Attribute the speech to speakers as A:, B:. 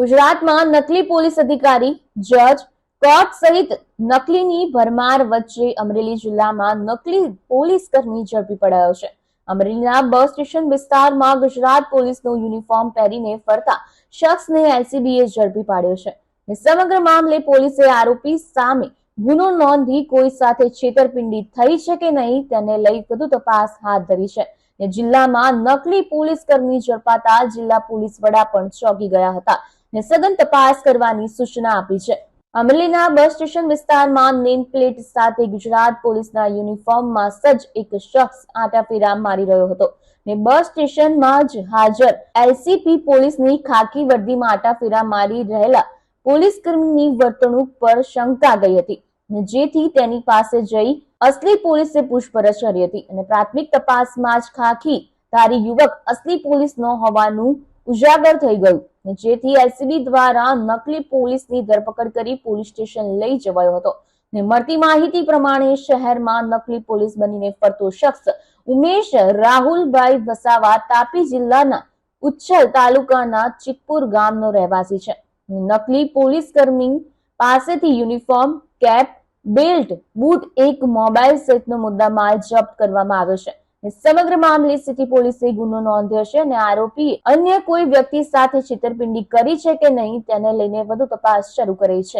A: ગુજરાતમાં નકલી પોલીસ અધિકારી, જજ, કોર્ટ સહિત નકલીની ભરમાર વચ્ચે અમરેલી જિલ્લામાં નકલી પોલીસ કર્મી ઝડપી પડાયો છે. અમરેલીના બસ સ્ટેશન વિસ્તારમાં ગુજરાત પોલીસનો યુનિફોર્મ પહેરીને ફરતા શખ્સને એલસીબીએ ઝડપી પાડ્યો છે. સમગ્ર મામલે પોલીસે આરોપી સામે ગુનો નોંધી કોઈ સાથે છેતરપિંડી થઈ છે કે નહીં તેને લઈ વધુ તપાસ હાથ ધરી છે. જિલ્લામાં નકલી પોલીસ કર્મી ઝડપાતા જિલ્લા પોલીસ વડા પણ ચોંકી ગયા હતા. ને સઘન તપાસ કરવાની સૂચના આપી છે. અમરેલીના બસ સ્ટેશન વિસ્તારમાં નેમ પ્લેટ સાથે ગુજરાત પોલીસના યુનિફોર્મમાં સજ્જ એક શખ્સ આંટાફેરા મારી રહ્યો હતો ને બસ સ્ટેશનમાં જ હાજર. એલસીપી પોલીસની ખાકી વર્દીમાં આંટાફેરા મારી રહેલા પોલીસ કર્મીની વર્તણૂક પર શંકા ગઈ હતી ને જેથી તેની પાસે જઈ અસલી પોલીસે પૂછપરછ કરી હતી અને પ્રાથમિક તપાસમાં જ ખાખી ધારી યુવક અસલી પોલીસનો હોવાનું ઉજાગર થઈ ગયું. જેથી એલસીબી દ્વારા નકલી પોલીસની ધરપકડ કરી પોલીસ સ્ટેશન લઈ જવાયો હતો. ને મળતી માહિતી પ્રમાણે શહેરમાં નકલી પોલીસ બનીને ફરતો શખ્સ ઉમેશ રાહુલભાઈ વસાવા તાપી જિલ્લાના ઉચ્છલ તાલુકાના ચિકપુર ગામનો રહેવાસી છે. નકલી પોલીસ કર્મી પાસેથી યુનિફોર્મ, કેપ, બેલ્ટ, બૂટ, એક મોબાઈલ સહિતનો મુદ્દામાલ જપ્ત કરવામાં આવ્યો છે. સમગ્ર મામલે સિટી પોલીસે ગુનો નોંધ્યો છે અને આરોપીએ અન્ય કોઈ વ્યક્તિ સાથે છેતરપિંડી કરી છે કે નહીં તેને લઈને વધુ તપાસ શરૂ કરી છે.